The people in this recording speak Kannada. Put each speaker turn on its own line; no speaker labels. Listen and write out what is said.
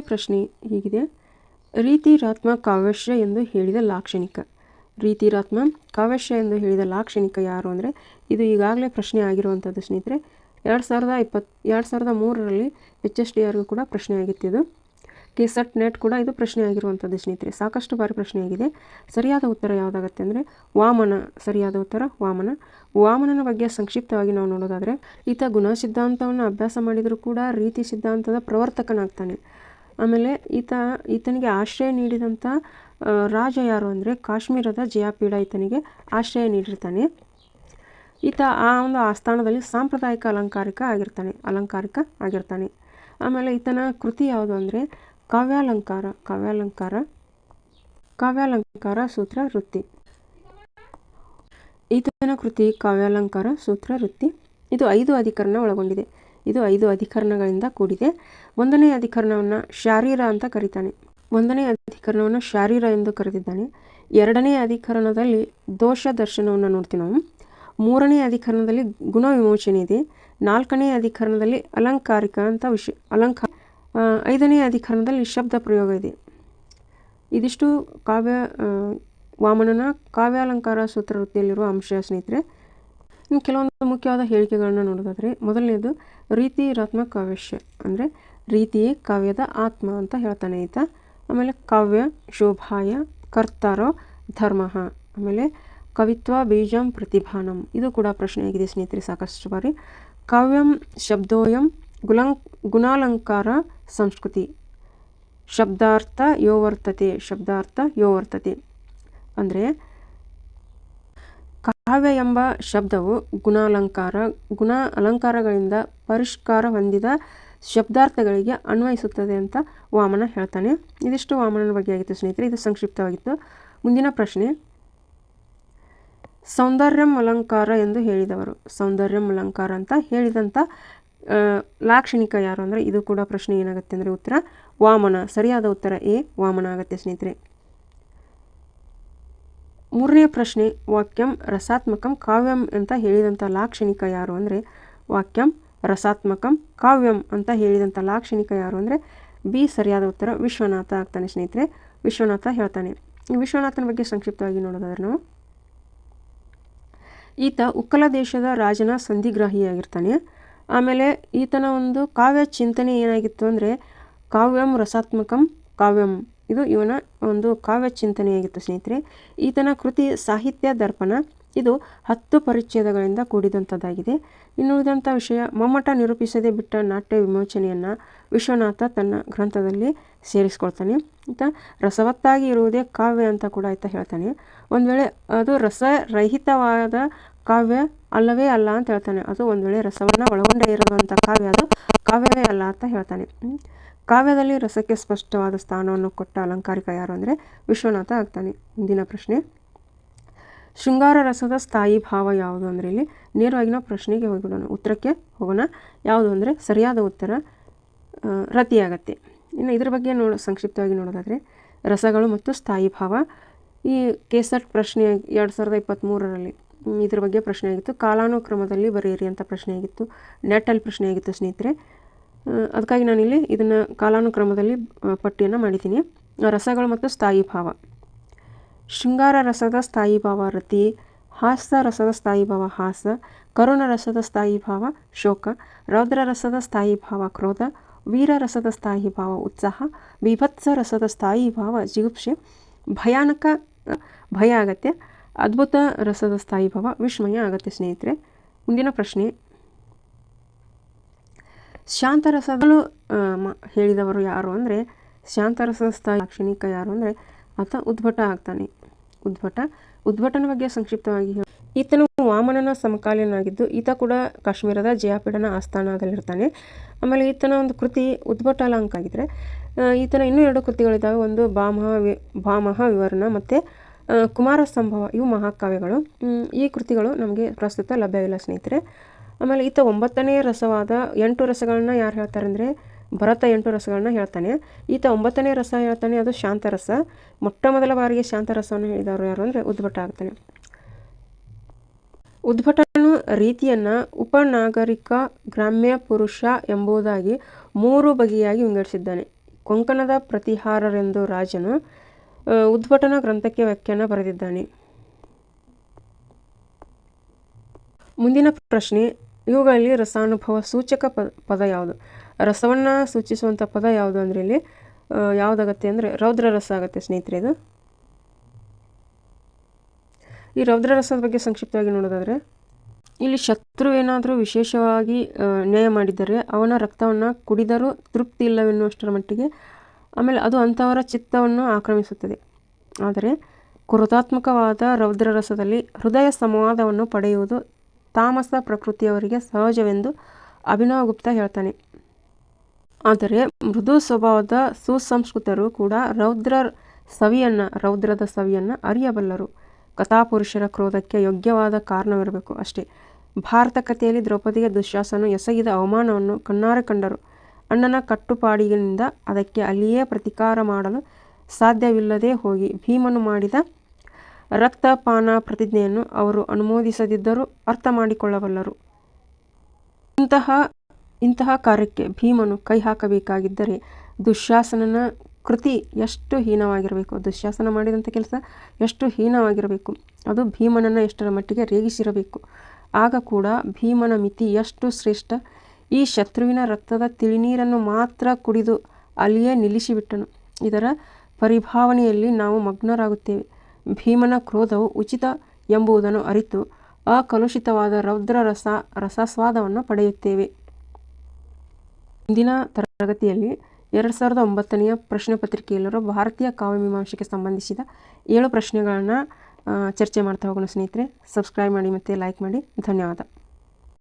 ಪ್ರಶ್ನೆ ಹೀಗಿದೆ. ರೀತಿರಾತ್ಮ ಕಾವ್ಯಶ್ಯ ಎಂದು ಹೇಳಿದ ಲಾಕ್ಷಣಿಕ. ರೀತಿರಾತ್ಮ ಕಾವ್ಯಶ್ಯ ಎಂದು ಹೇಳಿದ ಲಾಕ್ಷಣಿಕ ಯಾರು ಅಂದರೆ, ಇದು ಈಗಾಗಲೇ ಪ್ರಶ್ನೆ ಆಗಿರುವಂಥದ್ದು ಸ್ನೇಹಿತರೆ. ಎರಡು ಸಾವಿರದ ಇಪ್ಪತ್, ಎರಡು ಸಾವಿರದ ಮೂರರಲ್ಲಿ ಎಚ್ ಎಸ್ ಡಿ ಆರ್ಗೂ ಕೂಡ ಪ್ರಶ್ನೆ ಆಗಿತ್ತು ಇದು. ಕೆ ಸೆಟ್ ನೆಟ್ ಕೂಡ ಇದು ಪ್ರಶ್ನೆ ಆಗಿರುವಂಥದ್ದು ಸ್ನೇಹಿತರೆ. ಸಾಕಷ್ಟು ಬಾರಿ ಪ್ರಶ್ನೆ ಆಗಿದೆ. ಸರಿಯಾದ ಉತ್ತರ ಯಾವುದಾಗತ್ತೆ ಅಂದರೆ, ವಾಮನ, ಸರಿಯಾದ ಉತ್ತರ ವಾಮನ. ವಾಮನನ ಬಗ್ಗೆ ಸಂಕ್ಷಿಪ್ತವಾಗಿ ನಾವು ನೋಡೋದಾದರೆ, ಈತ ಗುಣ ಸಿದ್ಧಾಂತವನ್ನು ಅಭ್ಯಾಸ ಮಾಡಿದರೂ ಕೂಡ ರೀತಿ ಸಿದ್ಧಾಂತದ ಪ್ರವರ್ತಕನಾಗ್ತಾನೆ. ಆಮೇಲೆ ಈತ, ಈತನಿಗೆ ಆಶ್ರಯ ನೀಡಿದಂಥ ರಾಜ ಯಾರು ಅಂದರೆ ಕಾಶ್ಮೀರದ ಜಯಾಪೀಡ ಈತನಿಗೆ ಆಶ್ರಯ ನೀಡಿರ್ತಾನೆ. ಈತ ಆ ಒಂದು ಆಸ್ಥಾನದಲ್ಲಿ ಸಾಂಪ್ರದಾಯಿಕ ಅಲಂಕಾರಿಕ ಆಗಿರ್ತಾನೆ ಅಲಂಕಾರಿಕ ಆಗಿರ್ತಾನೆ. ಆಮೇಲೆ ಈತನ ಕೃತಿ ಯಾವುದು ಅಂದರೆ ಕಾವ್ಯಾಲಂಕಾರ ಕಾವ್ಯಾಲಂಕಾರ ಕಾವ್ಯಾಲಂಕಾರ ಸೂತ್ರ ವೃತ್ತಿ. ಈತನ ಕೃತಿ ಕಾವ್ಯಾಲಂಕಾರ ಸೂತ್ರ ವೃತ್ತಿ. ಇದು ಐದು ಅಧಿಕರಣ ಒಳಗೊಂಡಿದೆ. ಇದು ಐದು ಅಧಿಕರಣಗಳಿಂದ ಕೂಡಿದೆ. ಒಂದನೇ ಅಧಿಕರಣವನ್ನು ಶಾರೀರ ಅಂತ ಕರೀತಾನೆ. ಒಂದನೇ ಅಧಿಕರಣವನ್ನು ಶಾರೀರ ಎಂದು ಕರೆದಿದ್ದಾನೆ. ಎರಡನೇ ಅಧಿಕರಣದಲ್ಲಿ ದೋಷ ದರ್ಶನವನ್ನು ನೋಡ್ತೀವಿ ನಾವು. ಮೂರನೇ ಅಧಿಕರಣದಲ್ಲಿ ಗುಣ ವಿಮೋಚನೆ ಇದೆ. ನಾಲ್ಕನೇ ಅಧಿಕರಣದಲ್ಲಿ ಅಲಂಕಾರಿಕ ಅಂತ ವಿಷಯ ಅಲಂಕಾರ ಐದನೇ ಅಧಿಕರಣದಲ್ಲಿ ಶಬ್ದ ಪ್ರಯೋಗ ಇದೆ. ಇದಿಷ್ಟು ಕಾವ್ಯ ವಾಮನನ ಕಾವ್ಯಾಲಂಕಾರ ಸೂತ್ರ ವೃತ್ತಿಯಲ್ಲಿರುವ ಅಂಶ ಸ್ನೇಹಿತರೆ. ಇನ್ನು ಕೆಲವೊಂದು ಮುಖ್ಯವಾದ ಹೇಳಿಕೆಗಳನ್ನ ನೋಡೋದಾದರೆ, ಮೊದಲನೇದು ರೀತಿ ರತ್ನ ಕಾವ್ಯಶ್ಯ ಅಂದರೆ ರೀತಿಯೇ ಕಾವ್ಯದ ಆತ್ಮ ಅಂತ ಹೇಳ್ತಾನೆ ಈತ. ಆಮೇಲೆ ಕಾವ್ಯ ಶೋಭಾಯ ಕರ್ತಾರೋ ಧರ್ಮ. ಆಮೇಲೆ ಕವಿತ್ವ ಬೀಜಂ ಪ್ರತಿಭಾನಂ. ಇದು ಕೂಡ ಪ್ರಶ್ನೆಯಾಗಿದೆ ಸ್ನೇಹಿತರೆ, ಸಾಕಷ್ಟು ಬಾರಿ. ಕಾವ್ಯಂ ಶಬ್ದೋಯಂ ಗುಲಂ ಗುಣಾಲಂಕಾರ ಸಂಸ್ಕೃತಿ. ಶಬ್ದಾರ್ಥ ಯೋವರ್ತತೆ ಶಬ್ದಾರ್ಥ ಯೋವರ್ತತೆ. ಅಂದರೆ ಕಾವ್ಯ ಎಂಬ ಶಬ್ದವು ಗುಣಾಲಂಕಾರ, ಗುಣ ಅಲಂಕಾರಗಳಿಂದ ಪರಿಷ್ಕಾರ ಹೊಂದಿದ ಶಬ್ದಾರ್ಥಗಳಿಗೆ ಅನ್ವಯಿಸುತ್ತದೆ ಅಂತ ವಾಮನ ಹೇಳ್ತಾನೆ. ಇದಿಷ್ಟು ವಾಮನನ ಬಗ್ಗೆ ಆಗಿತ್ತು ಸ್ನೇಹಿತರೆ. ಇದು ಸಂಕ್ಷಿಪ್ತವಾಗಿತ್ತು. ಮುಂದಿನ ಪ್ರಶ್ನೆ. ಸೌಂದರ್ಯಂ ಅಲಂಕಾರ ಎಂದು ಹೇಳಿದವರು. ಸೌಂದರ್ಯಂ ಅಲಂಕಾರ ಅಂತ ಹೇಳಿದಂಥ ಲಾಕ್ಷಣಿಕ ಯಾರು ಅಂದರೆ ಇದು ಕೂಡ ಪ್ರಶ್ನೆ ಏನಾಗುತ್ತೆ ಅಂದರೆ ಉತ್ತರ ವಾಮನ. ಸರಿಯಾದ ಉತ್ತರ ಎ ವಾಮನ ಆಗುತ್ತೆ ಸ್ನೇಹಿತರೆ. ಮೂರನೇ ಪ್ರಶ್ನೆ, ವಾಕ್ಯಂ ರಸಾತ್ಮಕಂ ಕಾವ್ಯಂ ಅಂತ ಹೇಳಿದಂಥ ಲಾಕ್ಷಣಿಕ ಯಾರು ಅಂದರೆ, ವಾಕ್ಯಂ ರಸಾತ್ಮಕಂ ಕಾವ್ಯಂ ಅಂತ ಹೇಳಿದಂಥ ಲಾಕ್ಷಣಿಕ ಯಾರು ಅಂದರೆ, ಬಿ ಸರಿಯಾದ ಉತ್ತರ ವಿಶ್ವನಾಥ ಆಗ್ತಾನೆ ಸ್ನೇಹಿತರೆ. ವಿಶ್ವನಾಥ ಹೇಳ್ತಾನೆ. ವಿಶ್ವನಾಥನ ಬಗ್ಗೆ ಸಂಕ್ಷಿಪ್ತವಾಗಿ ನೋಡೋದಾದ್ರೆ ನಾವು. ಈತ ಉಕ್ಕಲ ದೇಶದ ರಾಜನ ಸಂಧಿಗ್ರಾಹಿಯಾಗಿರ್ತಾನೆ. ಆಮೇಲೆ ಈತನ ಒಂದು ಕಾವ್ಯ ಚಿಂತನೆ ಏನಾಗಿತ್ತು ಅಂದರೆ, ಕಾವ್ಯಂ ರಸಾತ್ಮಕಂ ಕಾವ್ಯಂ ಇದು ಇವನ ಒಂದು ಕಾವ್ಯ ಚಿಂತನೆಯಾಗಿತ್ತು, ಸ್ನೇಹಿತರೆ. ಈತನ ಕೃತಿ ಸಾಹಿತ್ಯ ದರ್ಪಣ, ಇದು ಹತ್ತು ಪರಿಚ್ಛೇದಗಳಿಂದ ಕೂಡಿದಂಥದ್ದಾಗಿದೆ. ಇನ್ನು ಉಳಿದಂಥ ವಿಷಯ ಮಮ್ಮಟ ನಿರೂಪಿಸದೆ ಬಿಟ್ಟ ನಾಟ್ಯ ವಿಮೋಚನೆಯನ್ನು ವಿಶ್ವನಾಥ ತನ್ನ ಗ್ರಂಥದಲ್ಲಿ ಸೇರಿಸ್ಕೊಳ್ತಾನೆ. ಈತ ರಸವತ್ತಾಗಿ ಇರುವುದೇ ಕಾವ್ಯ ಅಂತ ಕೂಡ ಆಯ್ತಾ ಹೇಳ್ತಾನೆ. ಒಂದು ವೇಳೆ ಅದು ರಸರಹಿತವಾದ ಕಾವ್ಯ ಅಲ್ಲವೇ ಅಲ್ಲ ಅಂತ ಹೇಳ್ತಾನೆ. ಅದು ಒಂದು ವೇಳೆ ರಸವನ್ನು ಒಳಗೊಂಡೇ ಇರುವಂಥ ಕಾವ್ಯ ಅದು ಕಾವ್ಯವೇ ಅಲ್ಲ ಅಂತ ಹೇಳ್ತಾನೆ. ಕಾವ್ಯದಲ್ಲಿ ರಸಕ್ಕೆ ಸ್ಪಷ್ಟವಾದ ಸ್ಥಾನವನ್ನು ಕೊಟ್ಟ ಅಲಂಕಾರಿಕ ಯಾರು ಅಂದರೆ ವಿಶ್ವನಾಥ ಆಗ್ತಾನೆ. ಮುಂದಿನ ಪ್ರಶ್ನೆ. ಶೃಂಗಾರ ರಸದ ಸ್ಥಾಯಿ ಭಾವ ಯಾವುದು ಅಂದರೆ ಇಲ್ಲಿ ನೇರವಾಗಿ ನಾವು ಪ್ರಶ್ನೆಗೆ ಹೋಗಿಬಿಡೋಣ. ಉತ್ತರಕ್ಕೆ ಹೋಗೋಣ. ಯಾವುದು ಅಂದರೆ ಸರಿಯಾದ ಉತ್ತರ ರತಿಯಾಗತ್ತೆ. ಇನ್ನು ಇದರ ಬಗ್ಗೆ ನೋಡ, ಸಂಕ್ಷಿಪ್ತವಾಗಿ ನೋಡೋದಾದರೆ ರಸಗಳು ಮತ್ತು ಸ್ಥಾಯಿ ಭಾವ. ಈ ಕೆಸೆಟ್ ಪ್ರಶ್ನೆ ಎರಡು ಸಾವಿರದ ಇಪ್ಪತ್ತ್ಮೂರರಲ್ಲಿ ಇದ್ರ ಬಗ್ಗೆ ಪ್ರಶ್ನೆ ಆಗಿತ್ತು ಕಾಲಾನುಕ್ರಮದಲ್ಲಿ ಬರೆಯಿರಿ ಅಂತ ಪ್ರಶ್ನೆ ಆಗಿತ್ತು ನೆಟ್ಟಲ್ಲಿ ಪ್ರಶ್ನೆ ಆಗಿತ್ತು ಸ್ನೇಹಿತರೆ. ಅದಕ್ಕಾಗಿ ನಾನಿಲ್ಲಿ ಇದನ್ನು ಕಾಲಾನುಕ್ರಮದಲ್ಲಿ ಪಟ್ಟಿಯನ್ನು ಮಾಡಿದ್ದೀನಿ. ರಸಗಳು ಮತ್ತು ಸ್ಥಾಯಿ ಭಾವ. ಶೃಂಗಾರ ರಸದ ಸ್ಥಾಯಿ ಭಾವ, ರತಿ, ಹಾಸ್ಯ ರಸದ ಸ್ಥಾಯಿ ಭಾವ, ಹಾಸ, ಕರುಣ ರಸದ ಸ್ಥಾಯಿ ಭಾವ, ಶೋಕ, ರೌದ್ರ ರಸದ ಸ್ಥಾಯಿ ಭಾವ, ಕ್ರೋಧ, ವೀರ ರಸದ ಸ್ಥಾಯಿ ಭಾವ, ಉತ್ಸಾಹ ವಿಭತ್ಸ ರಸದ ಸ್ಥಾಯಿ ಭಾವ, ಜಿಗುಪ್ಸೆ, ಭಯಾನಕ ಭಯ ಆಗತ್ತೆ, ಅದ್ಭುತ ರಸದ ಸ್ಥಾಯಿ ಭಾವ, ವಿಸ್ಮಯ ಆಗತ್ತೆ ಸ್ನೇಹಿತರೆ. ಮುಂದಿನ ಪ್ರಶ್ನೆ. ಶಾಂತರಸಗಳು ಮ- ಹೇಳಿದವರು ಯಾರು ಅಂದರೆ ಶಾಂತರಸ ಲಾಕ್ಷಣಿಕ ಯಾರು ಅಂದರೆ, ಆತ ಉದ್ಭಟ ಆಗ್ತಾನೆ. ಉದ್ಭಟ? ಉದ್ಭಟನ ಬಗ್ಗೆ ಸಂಕ್ಷಿಪ್ತವಾಗಿ ಹೇಳಿ. ಈತನು ವಾಮನನ ಸಮಕಾಲೀನಾಗಿದ್ದು ಈತ ಕೂಡ ಕಾಶ್ಮೀರದ ಜಯಾಪೀಡನ ಆಸ್ಥಾನದಲ್ಲಿರ್ತಾನೆ. ಆಮೇಲೆ ಈತನ ಒಂದು ಕೃತಿ ಉದ್ಭಟ ಅಲಂಕ ಆಗಿದ್ರೆ ಈತನ ಇನ್ನೂ ಎರಡು ಕೃತಿಗಳಿದ್ದಾವೆ. ಒಂದು ಭಾಮಹ ವಿ ಭಾಮಹ ವಿವರಣ ಮತ್ತು ಕುಮಾರ ಸಂಭವ ಇವು ಮಹಾಕಾವ್ಯಗಳು. ಈ ಕೃತಿಗಳು ನಮಗೆ ಪ್ರಸ್ತುತ ಲಭ್ಯವಿಲ್ಲ ಸ್ನೇಹಿತರೆ. ಆಮೇಲೆ ಈತ ಒಂಬತ್ತನೇ ರಸವಾದ ಎಂಟು ರಸಗಳನ್ನ ಯಾರು ಹೇಳ್ತಾರೆ ಅಂದರೆ ಭರತ ಎಂಟು ರಸಗಳನ್ನ ಹೇಳ್ತಾನೆ. ಈತ ಒಂಬತ್ತನೇ ರಸ ಹೇಳ್ತಾನೆ, ಅದು ಶಾಂತರಸ ಮೊಟ್ಟ ಮೊದಲ ಬಾರಿಗೆ ಶಾಂತರಸವನ್ನು ಹೇಳಿದವರು ಯಾರು ಅಂದರೆ ಉದ್ಭಟ ಆಗ್ತಾನೆ. ಉದ್ಭಟನು ರೀತಿಯನ್ನು ಉಪನಾಗರಿಕ ಗ್ರಾಮ್ಯ ಪುರುಷ ಎಂಬುದಾಗಿ ಮೂರು ಬಗೆಯಾಗಿ ವಿಂಗಡಿಸಿದ್ದಾನೆ. ಕೊಂಕಣದ ಪ್ರತಿಹಾರರೆಂದು ರಾಜನು ಉದ್ಭಟನ ಗ್ರಂಥಕ್ಕೆ ವ್ಯಾಖ್ಯಾನ ಬರೆದಿದ್ದಾನೆ. ಮುಂದಿನ ಪ್ರಶ್ನೆ ಇವುಗಳಲ್ಲಿ ರಸಾನುಭವ ಸೂಚಕ ಪ, ಪದ ಯಾವುದು? ರಸವನ್ನು ಸೂಚಿಸುವಂಥ ಪದ ಯಾವುದು ಅಂದರೆ ಇಲ್ಲಿ ಯಾವುದಾಗತ್ತೆ ಅಂದರೆ ರೌದ್ರ ರಸ ಆಗುತ್ತೆ ಸ್ನೇಹಿತರೆ ಇದು. ಈ ರೌದ್ರ ರಸದ ಬಗ್ಗೆ ಸಂಕ್ಷಿಪ್ತವಾಗಿ ನೋಡೋದಾದರೆ, ಇಲ್ಲಿ ಶತ್ರು ಏನಾದರೂ ವಿಶೇಷವಾಗಿ ನ್ಯಾಯ ಮಾಡಿದರೆ ಅವನ ರಕ್ತವನ್ನು ಕುಡಿದರೂ ತೃಪ್ತಿ ಇಲ್ಲವೆನ್ನುವಷ್ಟರ ಮಟ್ಟಿಗೆ ಆಮೇಲೆ ಅದು ಅಂಥವರ ಚಿತ್ತವನ್ನು ಆಕ್ರಮಿಸುತ್ತದೆ. ಆದರೆ ಕೃತಾತ್ಮಕವಾದ ರೌದ್ರ ರಸದಲ್ಲಿ ಹೃದಯ ಸಂವಾದವನ್ನು ಪಡೆಯುವುದು ತಾಮಸ ಪ್ರಕೃತಿಯವರಿಗೆ ಸಹಜವೆಂದು ಅಭಿನವ ಗುಪ್ತ ಹೇಳ್ತಾನೆ. ಆದರೆ ಮೃದು ಸ್ವಭಾವದ ಸುಸಂಸ್ಕೃತರು ಕೂಡ ರೌದ್ರ ಸವಿಯನ್ನು, ರೌದ್ರದ ಸವಿಯನ್ನು ಅರಿಯಬಲ್ಲರು. ಕಥಾಪುರುಷರ ಕ್ರೋಧಕ್ಕೆ ಯೋಗ್ಯವಾದ ಕಾರಣವಿರಬೇಕು ಅಷ್ಟೇ. ಭಾರತ ಕಥೆಯಲ್ಲಿ ದ್ರೌಪದಿಗೆ ದುಶ್ಯಾಸನು ಎಸಗಿದ ಅವಮಾನವನ್ನು ಕಣ್ಣಾರೆ ಕಂಡರು. ಅಣ್ಣನ ಕಟ್ಟುಪಾಡಿಗಿನಿಂದ ಅದಕ್ಕೆ ಅಲ್ಲಿಯೇ ಪ್ರತಿಕಾರ ಮಾಡಲು ಸಾಧ್ಯವಿಲ್ಲದೆ ಹೋಗಿ ಭೀಮನು ಮಾಡಿದ ರಕ್ತಪಾನ ಪ್ರತಿಜ್ಞೆಯನ್ನು ಅವರು ಅನುಮೋದಿಸದಿದ್ದರೂ ಅರ್ಥ ಮಾಡಿಕೊಳ್ಳಬಲ್ಲರು. ಇಂತಹ ಇಂತಹ ಕಾರ್ಯಕ್ಕೆ ಭೀಮನು ಕೈ ಹಾಕಬೇಕಾಗಿದ್ದರೆ ದುಶ್ಯಾಸನನ ಕೃತಿ ಎಷ್ಟು ಹೀನವಾಗಿರಬೇಕು? ದುಶ್ಯಾಸನ ಮಾಡಿದಂಥ ಕೆಲಸ ಎಷ್ಟು ಹೀನವಾಗಿರಬೇಕು? ಅದು ಭೀಮನನ್ನು ಎಷ್ಟರ ಮಟ್ಟಿಗೆ ರೇಗಿಸಿರಬೇಕು? ಆಗ ಕೂಡ ಭೀಮನ ಮಿತಿ ಎಷ್ಟು ಶ್ರೇಷ್ಠ? ಈ ಶತ್ರುವಿನ ರಕ್ತದ ತಿಳಿನೀರನ್ನು ಮಾತ್ರ ಕುಡಿದು ಅಲ್ಲಿಯೇ ನಿಲ್ಲಿಸಿಬಿಟ್ಟನು. ಇದರ ಪರಿಭಾವನೆಯಲ್ಲಿ ನಾವು ಮಗ್ನರಾಗುತ್ತೇವೆ. ಭೀಮನ ಕ್ರೋಧವು ಉಚಿತ ಎಂಬುದನ್ನು ಅರಿತು ಅಕಲುಷಿತವಾದ ರೌದ್ರ ರಸ, ರಸಸ್ವಾದವನ್ನು ಪಡೆಯುತ್ತೇವೆ. ಇಂದಿನ ತರಗತಿಯಲ್ಲಿ ಎರಡು ಸಾವಿರದ ಒಂಬತ್ತನೆಯ ಪ್ರಶ್ನೆ ಪತ್ರಿಕೆಯಲ್ಲಿರೋ ಭಾರತೀಯ ಕಾವ್ಯಮೀಮಾಂಸೆಗೆ ಸಂಬಂಧಿಸಿದ ಏಳು ಪ್ರಶ್ನೆಗಳನ್ನು ಚರ್ಚೆ ಮಾಡ್ತಾ ಹೋಗೋಣ ಸ್ನೇಹಿತರೆ. ಸಬ್ಸ್ಕ್ರೈಬ್ ಮಾಡಿ ಮತ್ತು ಲೈಕ್ ಮಾಡಿ. ಧನ್ಯವಾದ.